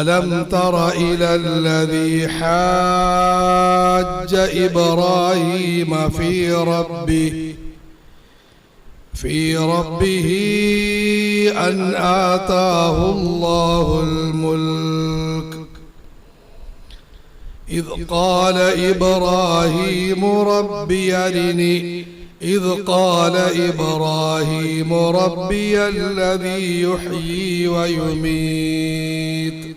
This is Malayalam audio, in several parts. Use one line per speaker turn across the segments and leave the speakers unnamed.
ألم تر إلى الذي حاج إبراهيم في ربه في ربه أن آتاه الله الملك. إذ قال إبراهيم ربي أرني إذ قال إبراهيم ربي الذي يحيي ويميت.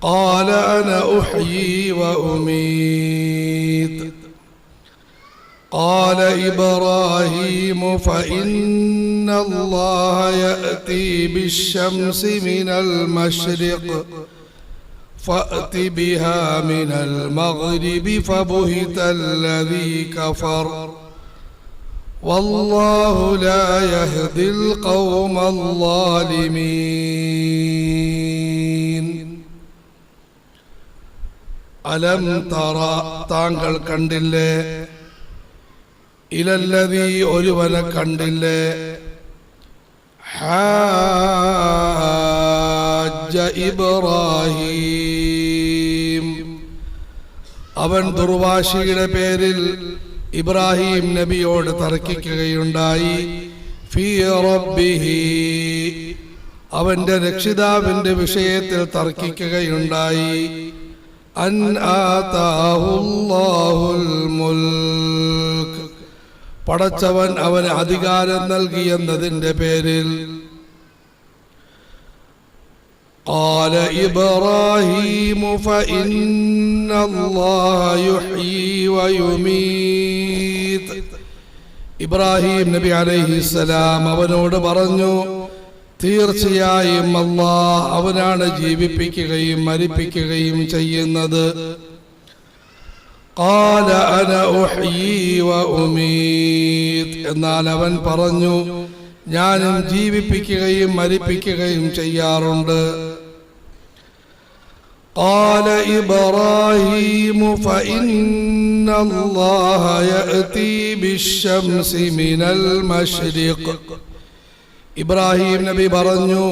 قال أنا أحيي وأميت. قال إبراهيم فإن الله يأتي بالشمس من المشرق فأت بها من المغرب فبهت الذي كفر. والله لا يهدي القوم الظالمين അലം തറ താങ്കൾ കണ്ടില്ലേ ഇലല്ലതി ഒരുവനെ കണ്ടില്ലേ ഹാജ ഇബ്രാഹിം അവൻ ദുർവാശിയുടെ പേരിൽ ഇബ്രാഹിം നബിയോട് തർക്കിക്കുകയുണ്ടായി. അവന്റെ രക്ഷിതാവിന്റെ വിഷയത്തിൽ തർക്കിക്കുകയുണ്ടായി. അൻ പടച്ചവൻ അവന് അധികാരം നൽകിയെന്നതിന്റെ പേരിൽ قال إبراهيم فإن الله يحيي ويميت ഇബ്രാഹിം നബി അലൈഹിസ്സലാം അവനോട് പറഞ്ഞു തീർച്ചയായും അള്ളാഹ് അവനാണ് ജീവിപ്പിക്കുകയും മരിപ്പിക്കുകയും ചെയ്യുന്നത് قال أنا أحيي وأميت എന്നാൽ അവൻ പറഞ്ഞു ഞാനും ജീവിപ്പിക്കുകയും മരിപ്പിക്കുകയും ചെയ്യാറുണ്ട് قال إبراهيم فإن الله يأتي بالشمس من المشرق ഇബ്രാഹിം നബി പറഞ്ഞു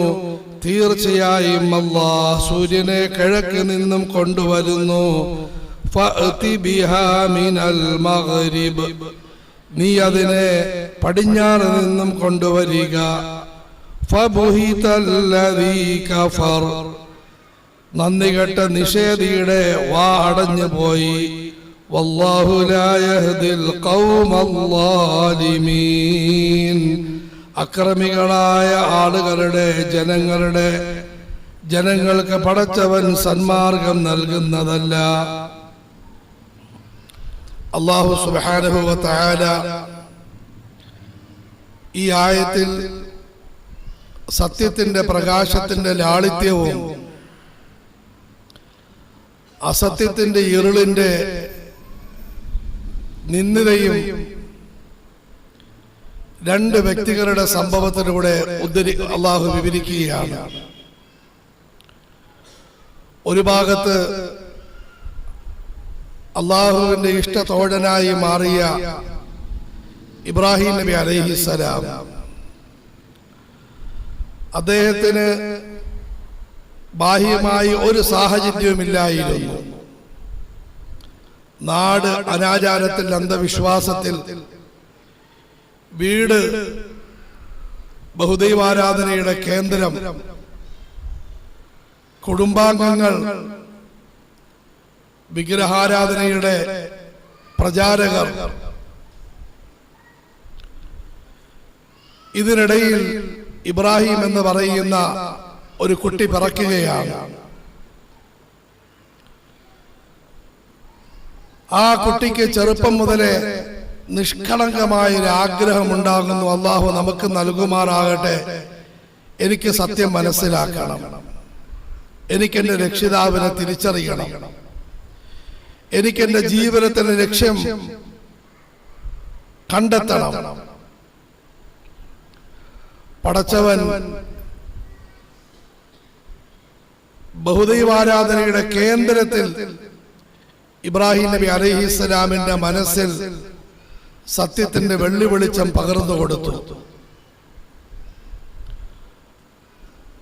തീർച്ചയായും അള്ളാഹ് സൂര്യനെ കിഴക്ക് നിന്നും കൊണ്ടുവരുന്നു ഫഅതി ബിഹാ മിനൽ മഗ്രിബ് നീ അതിനെ പടിഞ്ഞാറ് നിന്നും കൊണ്ടുവരിക. നന്ദി കെട്ട നിഷേധിയുടെ വാ അടഞ്ഞു പോയി. അക്രമികളായ ആളുകളുടെ ജനങ്ങളുടെ ജനങ്ങൾക്ക് പടച്ചവൻ സന്മാർഗം നൽകുന്നതല്ല. അള്ളാഹു സുബാനുഭവത്തായ ഈ ആയത്തിൽ സത്യത്തിന്റെ പ്രകാശത്തിന്റെ ലാളിത്യവും അസത്യത്തിന്റെ ഇരുളിന്റെ നിന്ദിതയും രണ്ട് വ്യക്തികളുടെ സംഭവത്തിലൂടെ ഉദ്ധരി അള്ളാഹു വിവരിക്കുകയാണ്. ഒരു ഭാഗത്ത് അള്ളാഹുവിന്റെ ഇഷ്ടതോഴനായി മാറിയ ഇബ്രാഹിം നബി അലൈഹി സലാം അദ്ദേഹത്തിന് ബാഹ്യമായി ഒരു സാഹചര്യവുമില്ലായിരുന്നു. നാട് അനാചാരത്തിൽ അന്ധവിശ്വാസത്തിൽ വീട് ബഹുദൈവാരാധനയുടെ കേന്ദ്രം കുടുംബാംഗങ്ങൾ വിഗ്രഹാരാധനയുടെ പ്രചാരകർ. ഇതിനിടയിൽ ഇബ്രാഹിം എന്ന് പറയുന്ന ഒരു കുട്ടി പിറക്കുകയാണ്. ആ കുട്ടിക്ക് ചെറുപ്പം മുതലേ നിഷ്കളങ്കമായ ഒരു ആഗ്രഹം ഉണ്ടാകുന്നു. അള്ളാഹു നമുക്ക് നൽകുമാറാകട്ടെ. എനിക്ക് സത്യം മനസ്സിലാക്കണം. എനിക്കെന്റെ രക്ഷിതാവിനെ തിരിച്ചറിയണം. എനിക്കെന്റെ ജീവിതത്തിന്റെ ലക്ഷ്യം കണ്ടെത്തണം. പടച്ചവൻ ബഹുദൈവാരാധനയുടെ കേന്ദ്രത്തിൽ ഇബ്രാഹിം നബി അലഹിസ്സലാമിന്റെ മനസ്സിൽ സത്യത്തിന്റെ വെള്ളി വെളിച്ചം പകർന്നു കൊടുത്തു.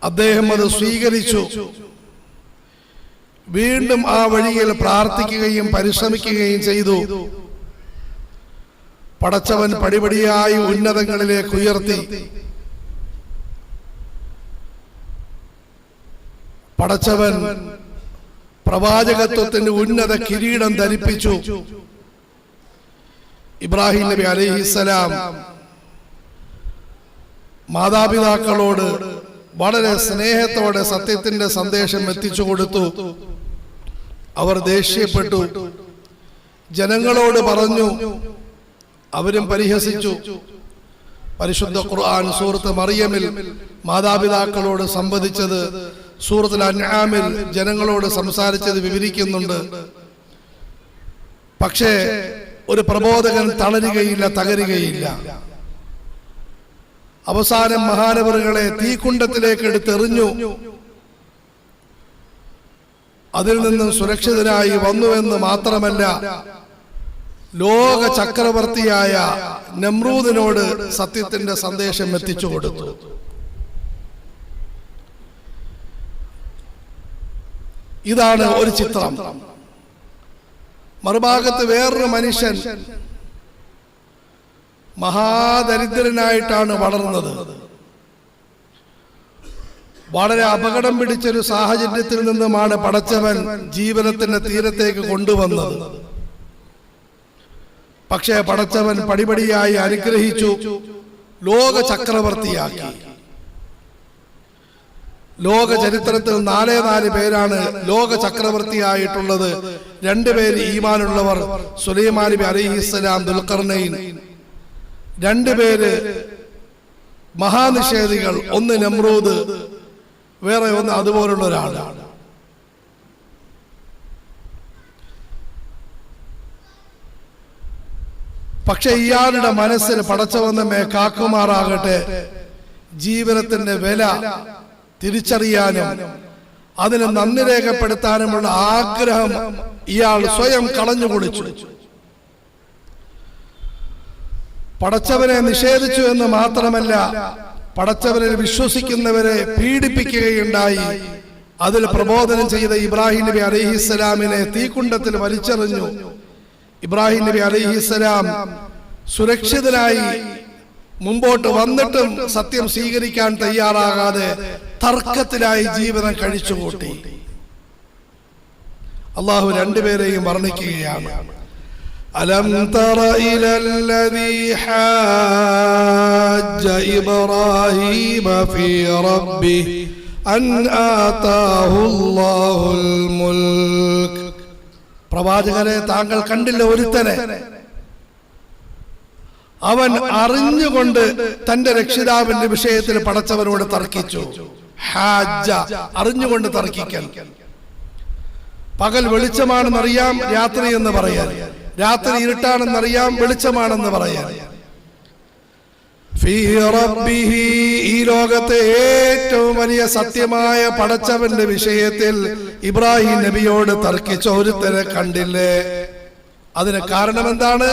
അദ്ദേഹം അത് സ്വീകരിച്ചു. വീണ്ടും ആ വഴിയിൽ പ്രാർത്ഥിക്കുകയും പരിശ്രമിക്കുകയും ചെയ്തു. പടച്ചവൻ പടിപടിയായി ഉന്നതങ്ങളിലേക്ക് ഉയർത്തി. പടച്ചവൻ പ്രവാചകത്വത്തിന്റെ ഉന്നത കിരീടം ധരിപ്പിച്ചു. ഇബ്രാഹിം നബി അലൈഹിസലാം മാതാപിതാക്കളോട് വളരെ സ്നേഹത്തോടെ സത്യത്തിന്റെ സന്ദേശം എത്തിച്ചു കൊടുത്തു. അവർ ദേഷ്യപ്പെട്ടു. ജനങ്ങളോട് പറഞ്ഞു. അവരും പരിഹസിച്ചു. പരിശുദ്ധ ഖുർആൻ സൂറത്ത് മറിയമിൽ മാതാപിതാക്കളോട് സംവദിച്ചത് സൂറത്തുൽ അൻആമിൽ ജനങ്ങളോട് സംസാരിച്ചത് വിവരിക്കുന്നുണ്ട്. പക്ഷേ ഒരു പ്രബോധകൻ തളരുകയില്ല തകരുകയില്ല. അവസാനം മഹാനവറുകളെ തീക്കുണ്ടത്തിലേക്ക് എടുത്തെറിഞ്ഞു. അതിൽ നിന്നും സുരക്ഷിതനായി വന്നുവെന്ന് മാത്രമല്ല ലോക ചക്രവർത്തിയായ നമ്രൂദിനോട് സത്യത്തിന്റെ സന്ദേശം എത്തിച്ചു കൊടുത്തു ഇതാണ് ഒരു ചിത്രം. മറുഭാഗത്ത് വേറൊരു മനുഷ്യൻ മഹാദരിദ്രനായിട്ടാണ് വളർന്നത്. വളരെ അപകടം പിടിച്ചൊരു സാഹചര്യത്തിൽ നിന്നുമാണ് പടച്ചവൻ ജീവനത്തിന്റെ തീരത്തേക്ക് കൊണ്ടുവന്നത്. പക്ഷേ പടച്ചവൻ പടിപടിയായി അനുഗ്രഹിച്ചു ലോക ചക്രവർത്തിയാക്കി ലോക ചരിത്രത്തിൽ നാലേ നാല് പേരാണ് ലോക ചക്രവർത്തിയായിട്ടുള്ളത് രണ്ടുപേര് ഈമാനുള്ളവർ സുലൈമാൻ നബി അലിഹിസ്സലാം ദുൽഖർണയിൻ രണ്ടുപേര് മഹാനിഷേധികൾ ഒന്ന് നമ്രൂദ് വേറെ ഒന്ന് അതുപോലുള്ള ഒരാളാണ് പക്ഷെ ഇയാളുടെ മനസ്സിൽ പടച്ചവന്നമേ കാക്കുമാറാകട്ടെ. ജീവനത്തിന്റെ വില തിരിച്ചറിയാനും അതിന് നന്ദി രേഖപ്പെടുത്താനുമുള്ള ആഗ്രഹം ഇയാൾ സ്വയം കളഞ്ഞു കുളിച്ചു പടച്ചവനെ നിഷേധിച്ചു എന്ന് മാത്രമല്ല പടച്ചവനെ വിശ്വസിക്കുന്നവരെ പീഡിപ്പിക്കുകയുണ്ടായി. അതിൽ പ്രബോധനം ചെയ്ത ഇബ്രാഹിം നബി അലഹിസ്സലാമിനെ തീക്കുണ്ടത്തിൽ വലിച്ചെറിഞ്ഞു. ഇബ്രാഹിം നബി അലഹിസ്സലാം സുരക്ഷിതനായി മുമ്പോട്ട് വന്നിട്ടും സത്യം സ്വീകരിക്കാൻ തയ്യാറാകാതെ തർക്കത്തിലായി ജീവിതം കഴിച്ചുകൂട്ടി. അള്ളാഹു രണ്ടുപേരെയും വർണിക്കുകയാണ്. ألم تر إلى الذي حاج إبراهيم في ربه أن آتاه الله الملك പ്രവാചകരെ താങ്കൾ കണ്ടില്ല ഒരുത്തനെ അവൻ അറിഞ്ഞുകൊണ്ട് തന്റെ രക്ഷിതാവിന്റെ വിഷയത്തിൽ പടച്ചവനോട് തർക്കിച്ചു ഹാജ അറിഞ്ഞുകൊണ്ട് തർക്കിക്കൽ പകൽ വെളിച്ചമാണെന്നറിയാം രാത്രി എന്ന് പറയാൻ രാത്രി ഇരുട്ടാണെന്നറിയാം വെളിച്ചമാണെന്ന് പറയാം. ഈ ലോകത്തെ ഏറ്റവും വലിയ സത്യമായ പടച്ചവന്റെ വിഷയത്തിൽ ഇബ്രാഹിം നബിയോട് തർക്കിച്ച ഒരുത്തരെ കണ്ടില്ലേ? അതിന് കാരണം എന്താണ്?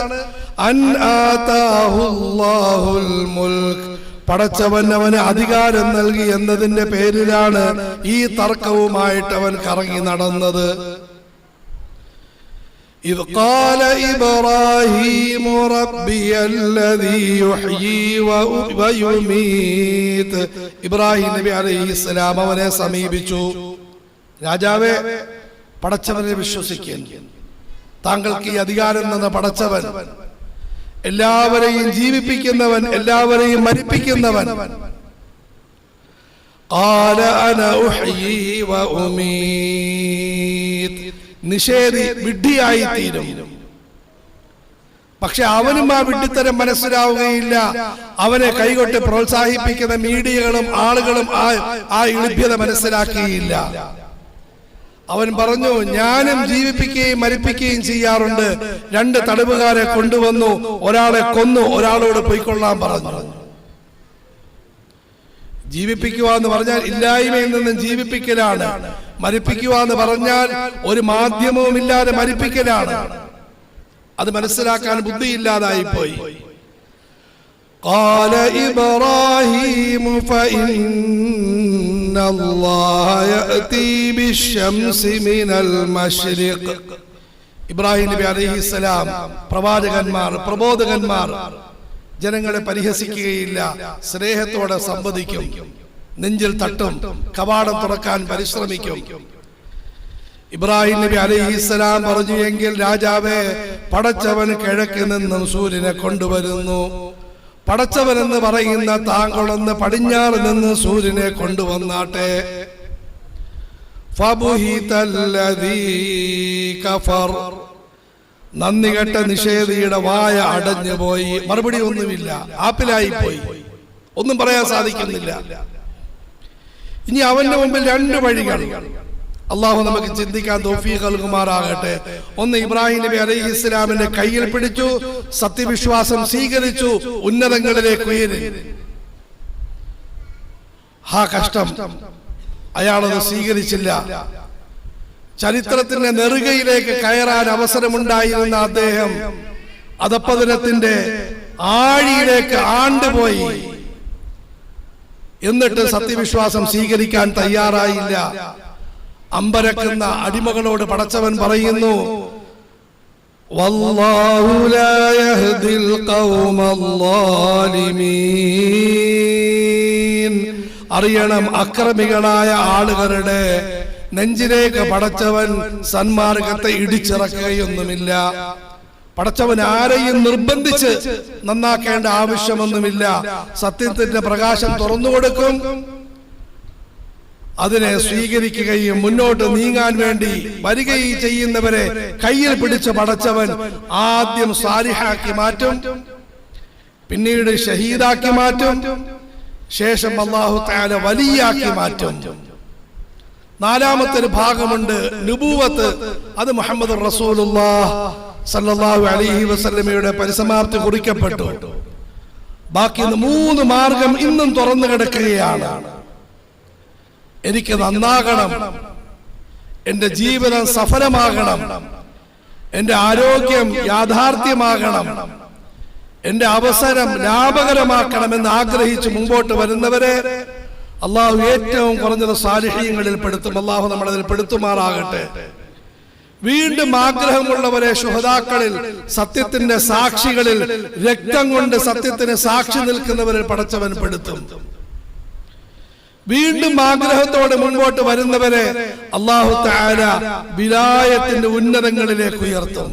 പടച്ചവൻ അവന് അധികാരം നൽകി എന്നതിന്റെ പേരിലാണ് ഈ തർക്കവുമായിട്ട് അവൻ കറങ്ങി നടന്നത്. إذ قال إبراهيم ربي الذي يحيي و- ويميت ഇബ്രാഹിം നബി അലൈഹി ഇസ്ലാം അവനെ സമീപിച്ചു രാജാവെ പടച്ചവനെ വിശ്വസിക്കാൻ താങ്കൾക്ക് ഈ അധികാരം തന്ന പടച്ചവൻ എല്ലാവരെയും ജീവിപ്പിക്കുന്നവൻ എല്ലാവരെയും മരിപ്പിക്കുന്നവൻ قال أنا أحيي وأميت നിഷേധി വിഡ്ഢിയായി തീരും പക്ഷെ അവനും ആ വിഡ്ഢിത്തരം മനസ്സിലാവുകയില്ല. അവനെ കൈകൊട്ട് പ്രോത്സാഹിപ്പിക്കുന്ന മീഡിയകളും ആളുകളും ആ ആ ഇളിഭ്യത മനസ്സിലാക്കിയില്ല. അവൻ പറഞ്ഞു ഞാനും ജീവിപ്പിക്കുകയും മരിപ്പിക്കുകയും ചെയ്യാറുണ്ട്. രണ്ട് തടവുകാരെ കൊണ്ടുവന്നു. ഒരാളെ കൊന്നു. ഒരാളോട് പൊയ്ക്കൊള്ളാൻ പറഞ്ഞു. ജീവിപ്പിക്കുക എന്ന് പറഞ്ഞാൽ ഇല്ലായ്മയിൽ നിന്നും ജീവിപ്പിക്കലാണ്. മരിപ്പിക്കുക എന്ന് പറഞ്ഞാൽ ഒരു മാധ്യമവും ഇല്ലാതെ മരിപ്പിക്കലാണ് അത് മനസ്സിലാക്കാൻ ബുദ്ധിയില്ലാതായി പോയി قال إبراهيم فإن إن الله يأتي بالشمس من المشرق ഇബ്രാഹിം നബി അലൈഹിസ്സലാം പ്രവാചകന്മാർ പ്രബോധകന്മാർ ജനങ്ങളെ പരിഹസിക്കുകയില്ല സ്നേഹത്തോടെ സംവദിക്കും നെഞ്ചിൽ തട്ടും കവാടം തുറക്കാൻ പരിശ്രമിക്കും. ഇബ്രാഹിം നബി അലൈഹിസ്സലാം പറഞ്ഞു എങ്കിൽ രാജാവേ പടച്ചവൻ കിഴക്ക് നിന്നും സൂര്യനെ കൊണ്ടുവരുന്നു. പടച്ചവൻ എന്ന് പറയുന്ന താങ്കളൊന്ന് പടിഞ്ഞാറ് നിന്ന് സൂര്യനെ കൊണ്ടുവന്നാട്ടെ. നന്ദി കെട്ട നിഷേധിയുടെ വായ അടഞ്ഞുപോയി. മറുപടി ഒന്നുമില്ല. ആപ്പിലായി പോയി ഒന്നും പറയാൻ സാധിക്കുന്നില്ല. ഇനി അവന്റെ മുമ്പിൽ രണ്ട് വഴികൾ. അള്ളാഹു നമുക്ക് ചിന്തിക്കാൻ തോഫീഖ് നൽകുമാറാകട്ടെ. ഒന്ന് ഇബ്രാഹിം നബി അലൈഹി ഇസ്ലാമിന്റെ കയ്യിൽ പിടിച്ചു സത്യവിശ്വാസം സ്വീകരിച്ചു ഉന്നതങ്ങളിലേക്ക് ഉയരി. ആ കഷ്ടം അയാളത് സ്വീകരിച്ചില്ല. ചരിത്രത്തിന്റെ നെറുകയിലേക്ക് കയറാൻ അവസരമുണ്ടായിരുന്ന അദ്ദേഹം അതപ്പതിനത്തിന്റെ ആഴിയിലേക്ക് ആണ്ടുപോയി. എന്നിട്ട് സത്യവിശ്വാസം സ്വീകരിക്കാൻ തയ്യാറായില്ല. അമ്പരക്കുന്ന അടിമകളോട് പടച്ചവൻ പറയുന്നു അറിയണം അക്രമികളായ ആളുകളുടെ നെഞ്ചിലേക്ക് പടച്ചവൻ സന്മാർഗത്തെ ഇടിച്ചിറക്കുകയൊന്നുമില്ല. പടച്ചവൻ ആരെയും നിർബന്ധിച്ച് നന്നാക്കേണ്ട ആവശ്യമൊന്നുമില്ല. സത്യത്തിന്റെ പ്രകാശം തുറന്നു കൊടുക്കും. അതിനെ സ്വീകരിക്കുകയും മുന്നോട്ട് നീങ്ങാൻ വേണ്ടി വരികയും ചെയ്യുന്നവരെ കയ്യിൽ പിടിച്ച് പടച്ചവൻ ആദ്യം സാരിഹാക്കി മാറ്റും. പിന്നീട് ഷഹീദാക്കി മാറ്റും. ശേഷം അള്ളാഹു താല വലിയാക്കി മാറ്റും. നാലാമത്തെ ഒരു ഭാഗമുണ്ട് നുബൂവത്ത്. അത് മുഹമ്മദ് റസൂലുള്ളാഹ്. സല്ലല്ലാഹു അലൈഹി വസ്ലമയുടെ പരിസമാപ്തി കുറിക്കപ്പെട്ടു. ബാക്കി മൂന്ന് മാർഗം ഇന്നും തുറന്നു കിടക്കുകയാണ്. എനിക്ക് നന്നാകണം. എന്റെ ജീവിതം സഫലമാകണം. എന്റെ ആരോഗ്യം യാഥാർത്ഥ്യമാകണം. എന്റെ അവസരം ലാഭകരമാക്കണമെന്ന് ആഗ്രഹിച്ച് മുമ്പോട്ട് വരുന്നവരെ അള്ളാഹു ഏറ്റവും കുറഞ്ഞത് സാലിഹ്യങ്ങളിൽ പെടുത്തും അള്ളാഹു നമ്മളതിൽ പെടുത്തുമാറാകട്ടെ. വീണ്ടും ആഗ്രഹമുള്ളവരെ ശുഹതാക്കളിൽ സത്യത്തിന്റെ സാക്ഷികളിൽ രക്തം കൊണ്ട് സത്യത്തിന് സാക്ഷി നിൽക്കുന്നവരെ പടച്ചവൻ പെടുത്തും. വീണ്ടും ആഗ്രഹത്തോടെ മുൻപോട്ട് വരുന്നവരെ അള്ളാഹു താര വിലായത്തിന്റെ ഉന്നതങ്ങളിലേക്ക് ഉയർത്തും.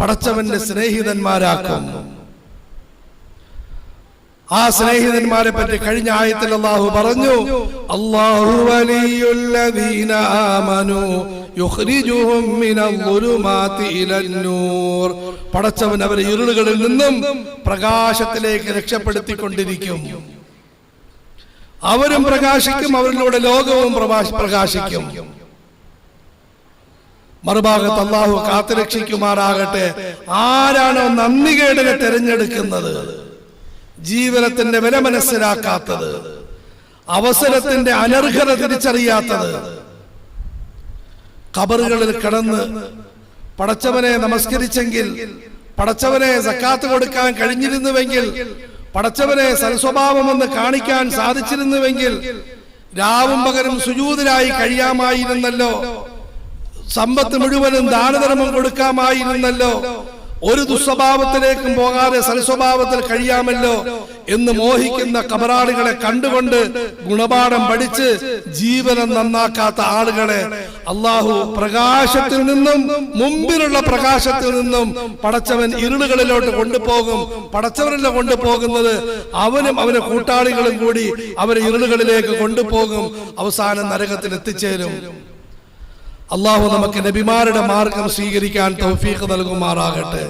പടച്ചവന്റെ സ്നേഹിതന്മാരാക്കും. ആ സ്നേഹിതന്മാരെ പറ്റി കഴിഞ്ഞ ആയത്തിൽ അള്ളാഹു പറഞ്ഞു അള്ളാഹു ആമനു മിനൽ പടച്ചവൻ അവരെ ഇരുളുകളിൽ നിന്നും പ്രകാശത്തിലേക്ക് രക്ഷപ്പെടുത്തിക്കൊണ്ടിരിക്കും. അവരും പ്രകാശിക്കും അവരിലൂടെ ലോകവും പ്രകാശിക്കും. മറുഭാഗത്ത് അള്ളാഹു കാത്തുരക്ഷിക്കുമാറാകട്ടെ. ആരാണോ നന്ദികേടിനെ തിരഞ്ഞെടുക്കുന്നത്? ജീവനത്തിന്റെ വില മനസ്സിലാക്കാത്തത് അവസരത്തിന്റെ അനർഹത തിരിച്ചറിയാത്തത്. കബറുകളിൽ കിടന്ന് പടച്ചവനെ നമസ്കരിച്ചെങ്കിൽ പടച്ചവനെ സക്കാത്ത് കൊടുക്കാൻ കഴിഞ്ഞിരുന്നുവെങ്കിൽ പടച്ചവനെ സൽസ്വഭാവമെന്ന് കാണിക്കാൻ സാധിച്ചിരുന്നുവെങ്കിൽ രാവും പകരും സുജൂതിലായി കഴിയാമായിരുന്നല്ലോ. സമ്പത്ത് മുഴുവനും ദാനധർമ്മം കൊടുക്കാമായിരുന്നല്ലോ. ഒരു ദുസ്വഭാവത്തിലേക്കും പോകാതെ സൽസ്വഭാവത്തിൽ കഴിയാമല്ലോ എന്ന് മോഹിക്കുന്ന കബറാളികളെ കണ്ടുകൊണ്ട് ഗുണപാഠം പഠിച്ച് ജീവനം നന്നാക്കാത്ത ആളുകളെ അള്ളാഹു പ്രകാശത്തിൽ നിന്നും മുമ്പിലുള്ള പ്രകാശത്തിൽ നിന്നും പടച്ചവൻ ഇരുളുകളിലോട്ട് കൊണ്ടുപോകും. പടച്ചവനല്ല കൊണ്ടുപോകുന്നത്. അവനും അവന്റെ കൂട്ടാളികളും കൂടി അവരെ ഇരുളുകളിലേക്ക് കൊണ്ടുപോകും. അവസാനം നരകത്തിൽ എത്തിച്ചേരും അള്ളാഹു നമുക്ക് നബിമാരുടെ മാർഗം സ്വീകരിക്കാൻ തൗഫീഖ് നൽകുമാറാകട്ടെ.